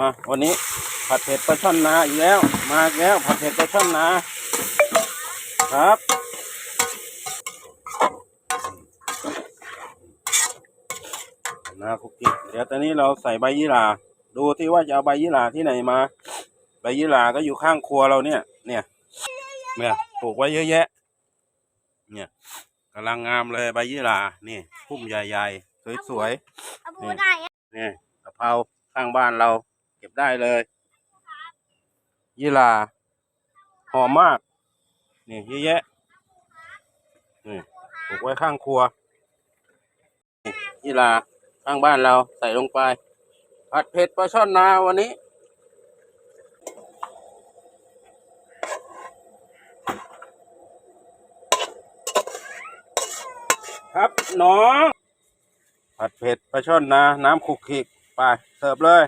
มาวันนี้ผัดเผ็ดปลาช่อนนาอีกแล้ว มาอีกแล้วผัดเผ็ดปลาช่อนนาครับนาคุกกี้เดี๋ยวตอนนี้เราใส่ใบยี่หร่าดูที่ว่าจะเอาใบยี่หร่าที่ไหนมา ใบยี่หร่าก็อยู่ข้างครัวเราเนี่ย เนี่ยเนี่ยปลูกไว้เยอะแยะ เนี่ยกำลังงามเลยใบยี่หร่านี่พุ่มใหญ่ๆสวยๆเอาปูไหนอะนี่กะเพราข้างบ้านเรา เก็บได้เลยยี่หร่าหอมมาก นี่เยอะแยะนี่ปลูกไว้ข้างครัวนี่ยี่หร่าข้างบ้านเราใส่ลงไปผัดเผ็ดปลาช่อนนาวันนี้ ครับน้องผัดเผ็ดปลาช่อนนา น้ำขุกขิกไปเสิร์ฟเลย